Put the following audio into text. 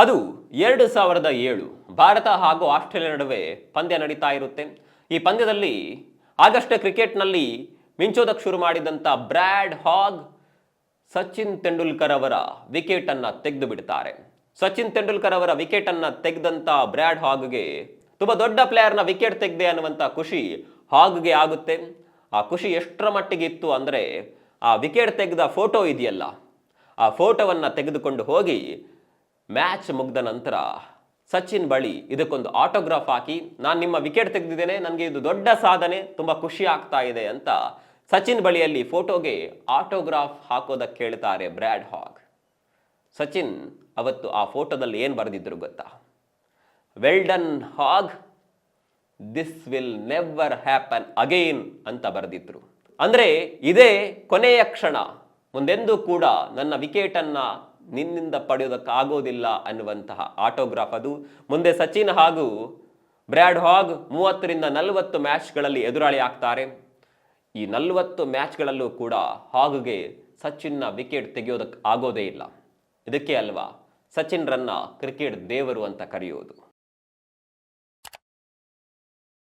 ಅದು ಎರಡು ಸಾವಿರದ ಏಳು. ಭಾರತ ಹಾಗೂ ಆಸ್ಟ್ರೇಲಿಯಾ ನಡುವೆ ಪಂದ್ಯ ನಡೀತಾ ಇರುತ್ತೆ. ಈ ಪಂದ್ಯದಲ್ಲಿ ಆಗಸ್ಟ್ ಕ್ರಿಕೆಟ್ನಲ್ಲಿ ಮಿಂಚೋದಕ್ಕೆ ಶುರು ಮಾಡಿದಂಥ ಬ್ರ್ಯಾಡ್ ಹಾಗ್ ಸಚಿನ್ ತೆಂಡೂಲ್ಕರ್ ಅವರ ವಿಕೆಟನ್ನು ತೆಗೆದು ಬಿಡ್ತಾರೆ ಸಚಿನ್ ತೆಂಡೂಲ್ಕರ್ ಅವರ ವಿಕೆಟನ್ನು ತೆಗೆದಂಥ ಬ್ರ್ಯಾಡ್ ಹಾಗ್ಗೆ ತುಂಬ ದೊಡ್ಡ ಪ್ಲೇಯರ್ನ ವಿಕೆಟ್ ತೆಗೆದೆ ಅನ್ನುವಂಥ ಖುಷಿ ಹಾಗ್ಗೆ ಆಗುತ್ತೆ. ಆ ಖುಷಿ ಎಷ್ಟರ ಮಟ್ಟಿಗೆ ಇತ್ತು ಅಂದರೆ ಆ ವಿಕೆಟ್ ತೆಗೆದ ಫೋಟೋ ಇದೆಯಲ್ಲ? ಆ ಫೋಟೋವನ್ನು ತೆಗೆದುಕೊಂಡು ಹೋಗಿ ಮ್ಯಾಚ್ ಮುಗ್ದ ನಂತರ ಸಚಿನ್ ಬಳಿ ಇದಕ್ಕೊಂದು ಆಟೋಗ್ರಾಫ್ ಹಾಕಿ, ನಾನು ನಿಮ್ಮ ವಿಕೆಟ್ ತೆಗೆದಿದ್ದೇನೆ, ನನಗೆ ಇದು ದೊಡ್ಡ ಸಾಧನೆ, ತುಂಬ ಖುಷಿ ಆಗ್ತಾ ಇದೆ ಅಂತ ಸಚಿನ್ ಬಳಿಯಲ್ಲಿ ಫೋಟೋಗೆ ಆಟೋಗ್ರಾಫ್ ಹಾಕೋದಕ್ಕೆ ಕೇಳ್ತಾರೆ ಬ್ರ್ಯಾಡ್ ಹಾಗ್. ಸಚಿನ್ ಅವತ್ತು ಆ ಫೋಟೋದಲ್ಲಿ ಏನು ಬರೆದಿದ್ರು ಗೊತ್ತಾ? ವೆಲ್ಡನ್ ಹಾಗ್. This will never happen again ಅಂತ ಬರೆದಿದ್ರು. ಅಂದರೆ ಇದೇ ಕೊನೆಯ ಕ್ಷಣ. ಮುಂದೆಂದೂ ಕೂಡ ನನ್ನ ವಿಕೆಟನ್ನ ನಿನ್ನಿಂದ ಪಡೆಯೋದಕ್ಕಾಗೋದಿಲ್ಲ ಅನ್ನುವಂತಹ ಆಟೋಗ್ರಾಫ್ ಅದು. ಮುಂದೆ ಸಚಿನ್ ಹಾಗೂ ಬ್ರ್ಯಾಡ್ ಹಾಗ್ ಮೂವತ್ತರಿಂದ ನಲವತ್ತು ಮ್ಯಾಚ್ಗಳಲ್ಲಿ ಎದುರಾಳಿ ಆಗ್ತಾರೆ. ಈ ನಲವತ್ತು ಮ್ಯಾಚ್ಗಳಲ್ಲೂ ಕೂಡ ಹಾಗುಗೆ ಸಚಿನ್ನ ವಿಕೆಟ್ ತೆಗೆಯೋದಕ್ಕೆ ಆಗೋದೇ ಇಲ್ಲ. ಇದಕ್ಕೆ ಅಲ್ವಾ? ಸಚಿನ್ ರನ್ನ ಕ್ರಿಕೆಟ್ ದೇವರು ಅಂತ ಕರೆಯೋದು.